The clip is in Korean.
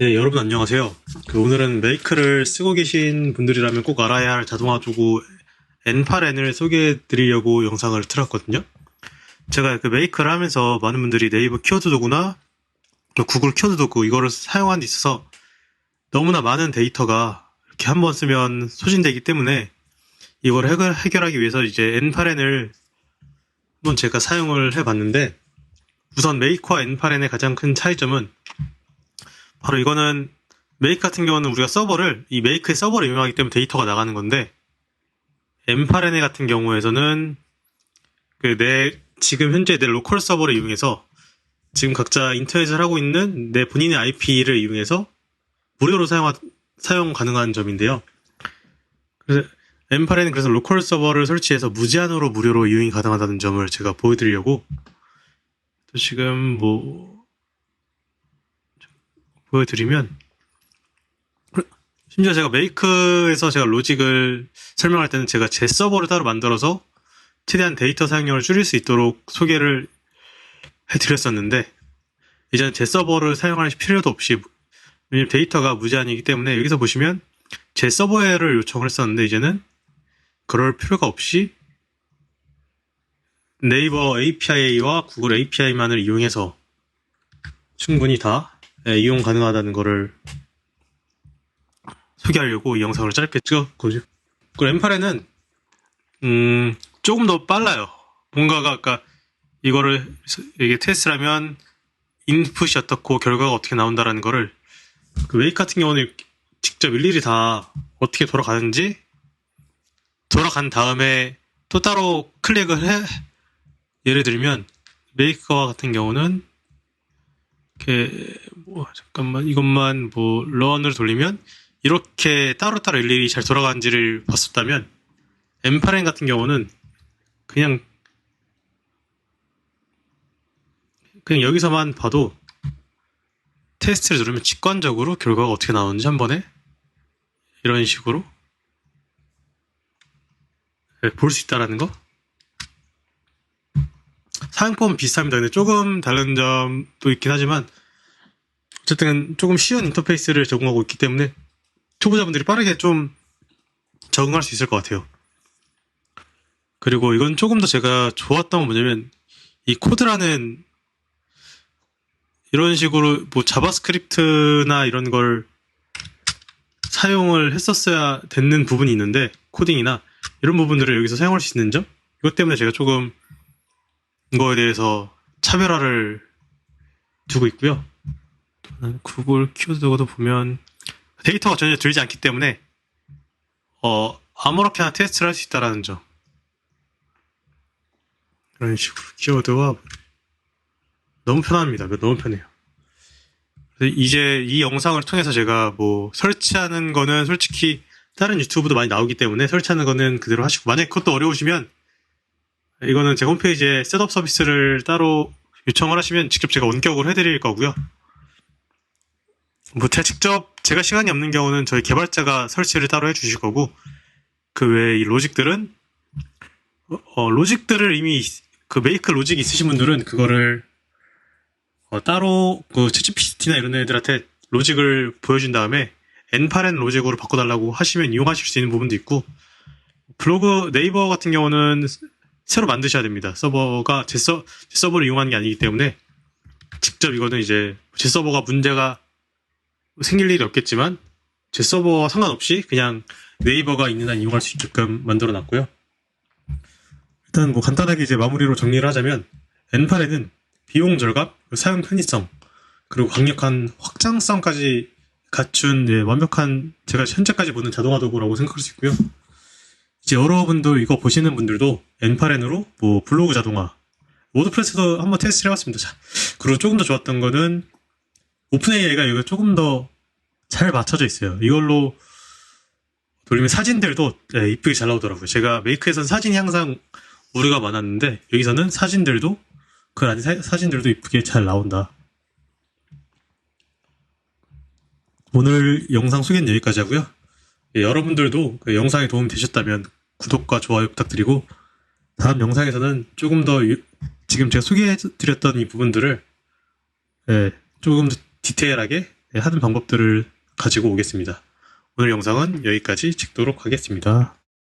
네, 여러분 안녕하세요. 그 오늘은 메이크를 쓰고 계신 분들이라면 꼭 알아야 할 자동화 도구 N8N을 소개해 드리려고 영상을 틀었거든요. 제가 그 메이크를 하면서 많은 분들이 네이버 키워드 도구나 또 구글 키워드 도구 이거를 사용한 데 있어서 너무나 많은 데이터가 이렇게 한 번 쓰면 소진되기 때문에 이걸 해결, 해결하기 위해서 이제 N8N을 한번 제가 사용을 해봤는데 우선 메이크와 N8N의 가장 큰 차이점은 바로 이거는 메이크 같은 경우는 우리가 서버를 이 메이크의 서버를 이용하기 때문에 데이터가 나가는 건데 M8NA 같은 경우에서는 그 내 지금 현재 내 로컬 서버를 이용해서 지금 각자 인터넷을 하고 있는 내 본인의 IP를 이용해서 무료로 사용 사용 가능한 점인데요. 그래서 M8N은 그래서 로컬 서버를 설치해서 무제한으로 무료로 이용이 가능하다는 점을 제가 보여드리려고 또 지금 뭐 보여드리면 심지어 제가 메이크에서 제가 로직을 설명할 때는 제가 제 서버를 따로 만들어서 최대한 데이터 사용량을 줄일 수 있도록 소개를 해드렸었는데 이제는 제 서버를 사용할 필요도 없이 왜냐면 데이터가 무제한이기 때문에 여기서 보시면 제 서버를 요청을 했었는데 이제는 그럴 필요가 없이 네이버 API와 구글 API만을 이용해서 충분히 다 예, 이용 가능하다는 거를 소개하려고 이 영상을 짧게 찍었거든요. 그 램팔에는 음, 조금 더 빨라요. 뭔가가 아까 이거를 이게 테스트라면 인풋이 어떻고 결과가 어떻게 나온다라는 거를 그 웨이크 같은 경우는 직접 일일이 다 어떻게 돌아가는지 돌아간 다음에 또 따로 클릭을 해 예를 들면 메이커 같은 경우는 이렇게 뭐 잠깐만 이것만 뭐 런을 돌리면 이렇게 따로따로 일일이 잘 돌아가는지를 봤었다면 M8N 같은 경우는 그냥 그냥 여기서만 봐도 테스트를 누르면 직관적으로 결과가 어떻게 나오는지 한 번에 이런 식으로 네, 볼수 있다라는 거 사용법은 비슷합니다. 근데 조금 다른 점도 있긴 하지만 어쨌든 조금 쉬운 인터페이스를 적용하고 있기 때문에 초보자분들이 빠르게 좀 적응할 수 있을 것 같아요. 그리고 이건 조금 더 제가 좋았던 건 뭐냐면 이 코드라는 이런 식으로 뭐 자바스크립트나 이런 걸 사용을 했었어야 되는 부분이 있는데 코딩이나 이런 부분들을 여기서 사용할 수 있는 점 이것 때문에 제가 조금 이 거에 대해서 차별화를 두고 있고요. 구글 키워드도 보면 데이터가 전혀 들지 않기 때문에 어 아무렇게나 테스트를 할 수 있다라는 점 이런 식으로 키워드와 너무 편합니다. 너무 편해요. 이제 이 영상을 통해서 제가 뭐 설치하는 거는 솔직히 다른 유튜브도 많이 나오기 때문에 설치하는 거는 그대로 하시고 만약 그것도 어려우시면 이거는 제 홈페이지에 셋업 서비스를 따로 요청을 하시면 직접 제가 원격으로 해드릴 거고요. 뭐 제가 직접 제가 시간이 없는 경우는 저희 개발자가 설치를 따로 해주실 거고 그 외에 이 로직들은 어, 로직들을 이미 그 메이크 로직 있으신 분들은 그거를 어, 따로 그 챗GPT나 이런 애들한테 로직을 보여준 다음에 N8N 로직으로 바꿔달라고 하시면 이용하실 수 있는 부분도 있고 블로그 네이버 같은 경우는 새로 만드셔야 됩니다. 서버가 제, 서, 제 서버를 이용하는 게 아니기 때문에 직접 이거는 이제 제 서버가 문제가 생길 일이 없겠지만 제 서버와 상관없이 그냥 네이버가 있는 한 이용할 수 있게끔 만들어 놨고요. 일단 뭐 간단하게 이제 마무리로 정리를 하자면 N8에는 비용 절감, 사용 편의성, 그리고 강력한 확장성까지 갖춘 예, 완벽한 제가 현재까지 보는 자동화 도구라고 생각할 수 있고요. 이제 여러분들 이거 보시는 분들도 N8N으로 뭐 블로그 자동화, 워드프레스도 한번 테스트를 해봤습니다. 자, 그리고 조금 더 좋았던 거는 오픈 AI가 이거 조금 더 잘 맞춰져 있어요. 이걸로 돌리면 사진들도 네, 이쁘게 잘 나오더라고요. 제가 메이크에서는 사진이 항상 오류가 많았는데 여기서는 사진들도 그 안에 사, 사진들도 이쁘게 잘 나온다. 오늘 영상 소개는 여기까지 하고요. 예, 여러분들도 그 영상에 도움 되셨다면 구독과 좋아요 부탁드리고 다음 영상에서는 조금 더 유, 지금 제가 소개해드렸던 이 부분들을 예, 조금 더 디테일하게 하는 방법들을 가지고 오겠습니다. 오늘 영상은 여기까지 찍도록 하겠습니다.